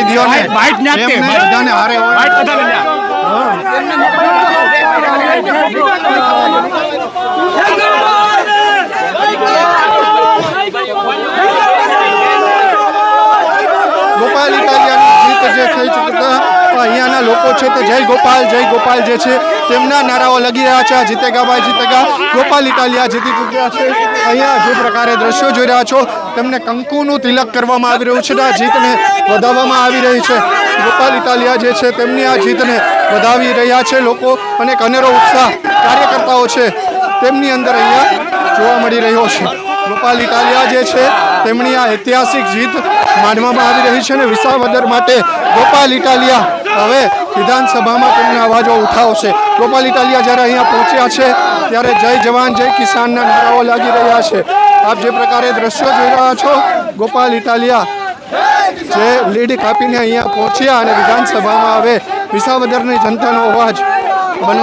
કહી દિયો ને બાઈટ જ તે, બધાને હારે હોય. બાઈટ બધા લઈ લ્યા. ગોપાલ ઇટાલિયાની જીત જે થઈ ચૂકતા અહીંયાના લોકો છે તે જય ગોપાલ જય ગોપાલ જે છે, તેમના નારાઓ લગી રહ્યા છે. જીતેગા ભાઈ જીતેગા, ગોપાલ ઇટાલિયા જીતી ચૂક્યા છે. અહીંયા જે પ્રકારે દ્રશ્યો જોઈ રહ્યા છો, તેમને કંકુનું તિલક કરવામાં આવી રહ્યું છે આ જીતને વધાવવામાં આવી રહી છે. ગોપાલ ઇટાલિયા જે છે, તેમની આ જીતને વધાવી રહ્યા છે લોકો અને કનેરો ઉત્સાહ કાર્યકર્તાઓ છે તેમની અંદર અહીંયા જોવા મળી રહ્યો છે. ગોપાલ ઇટાલિયા જે છે, તેમની આ ઐતિહાસિક જીત માનવામાં આવી રહી છે અને વિસાવદર માટે ગોપાલ ઇટાલિયા હવે વિધાનસભામાં તેમના અવાજો ઉઠાવશે. ગોપાલ ઇટાલિયા જ્યારે અહીંયા પહોંચ્યા છે, ત્યારે જય જવાન, જય કિસાનના નારાઓ લાગી રહ્યા છે. આપ જે પ્રકારે દ્રશ્યો જોઈ રહ્યા છો, ગોપાલ ઇટાલિયા જે લીડ કાપીને અહીંયા પહોંચ્યા અને વિધાનસભામાં હવે વિસાવદરની જનતાનો અવાજ બનવા